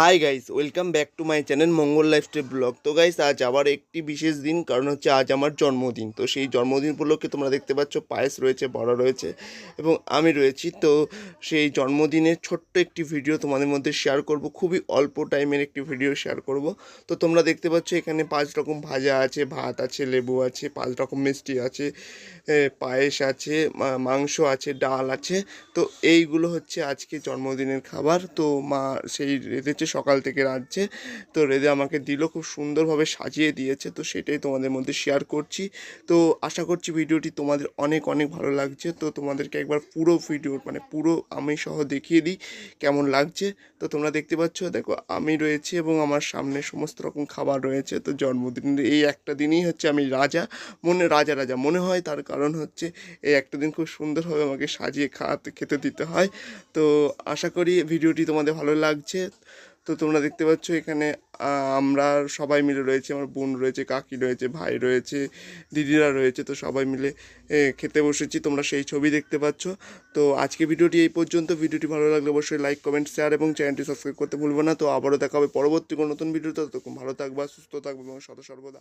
Hi guys welcome back to my channel Mangal lifestyle blog তো guys আজ আবার একটি বিশেষ দিন, কারণ হচ্ছে আজ আমার জন্মদিন। তো সেই জন্মদিন উপলক্ষে তোমরা দেখতে পাচ্ছ পায়েস রয়েছে, বড়া রয়েছে এবং আমি রয়েছি। তো সেই জন্মদিনের ছোট্ট একটি ভিডিও তোমাদের মধ্যে শেয়ার করব, খুবই অল্প টাইমের একটি ভিডিও শেয়ার করব। তো তোমরা দেখতে পাচ্ছ এখানে পাঁচ রকম ভাজা আছে, ভাত আছে, লেবু আছে, পাঁচ রকম মিষ্টি আছে পায়েস আছে মাংস আছে, ডাল আছে। তো এইগুলো হচ্ছে আজকে জন্মদিনের খাবার। তো মা, সেই রেঁধেছে সকাল থেকে রাঁধছে তো রেঁধে আমাকে দিল, খুব সুন্দরভাবে সাজিয়ে দিয়েছে, তো সেটাই তোমাদের মধ্যে শেয়ার করছি। তো আশা করছি ভিডিওটি তোমাদের অনেক অনেক ভালো লাগছে, তো তোমাদেরকে একবার পুরো ভিডিও মানে পুরো আমি সহ দেখিয়ে দিই কেমন লাগছে। তো তোমরা দেখতে পাচ্ছ, দেখো আমি রয়েছি এবং আমার সামনে সমস্ত রকম খাবার রয়েছে, তো জন্মদিনের এই একটা দিনই হচ্ছে আমি রাজা, মনে রাজা রাজা মনে হয়, তার কারণ হচ্ছে এই একটা দিন খুব সুন্দরভাবে আমাকে সাজিয়ে খাওয়াতে, খেতে দিতে হয়। তো আশা করি ভিডিওটি তোমাদের ভালো লাগছে। তো তোমরা দেখতে পাচ্ছ এখানে আমরা সবাই মিলে রয়েছে, আমার বোন রয়েছে, কাকি রয়েছে, ভাই রয়েছে, দিদিরা রয়েছে, তো সবাই মিলে খেতে বসেছি, তোমরা সেই ছবি দেখতে পাচ্ছ। তো আজকে ভিডিওটি এই পর্যন্ত, ভিডিওটি ভালো লাগলে অবশ্যই লাইক কমেন্ট শেয়ার এবং চ্যানেলটি সাবস্ক্রাইব করতে ভুলবো না। তো আবারও দেখা হবে পরবর্তী কোনো নতুন ভিডিওতে, ততক্ষণ ভালো থাকবা, সুস্থ থাকবে এবং সদা সর্বদা